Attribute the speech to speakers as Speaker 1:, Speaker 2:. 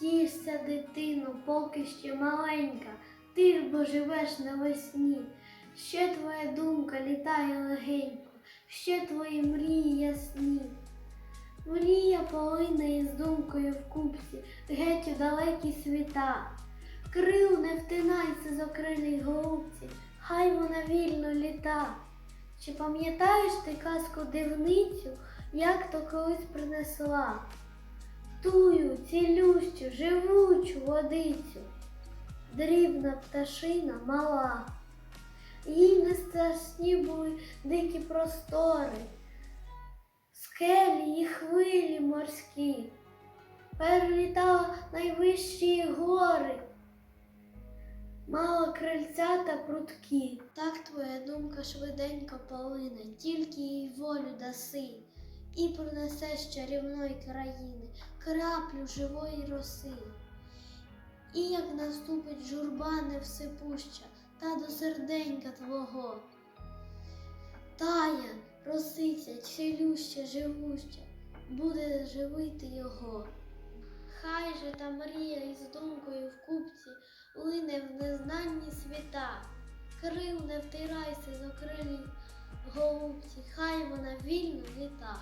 Speaker 1: Тішся, дитино, поки ще маленька, ти бо живеш навесні. Ще твоя думка літає легенько, ще твої мрії ясні. Мрія полине із думкою в купці, геть у далекі світа. Крил не втинайся з окрилій голубці, хай вона вільно літа. Чи пам'ятаєш ти казку дивницю, як то колись принесла? Тую, цілющу, живучу водицю, дрібна пташина мала. Їй не страшні були дикі простори, скелі і хвилі морські, перелітала найвищі гори, мала крильця та прутки. Так твоя думка швиденько полине, тільки їй волю даси, і принесеш чарівної країни краплю живої роси. І як наступить журба невсипуща, та до серденька твого. Тая, росиця, цілюща, живуща, буде живити його. Хай же та мрія із думкою в купці лине в незнанні світа. Крил не втирайся з окрилів голубці, хай вона вільно літа.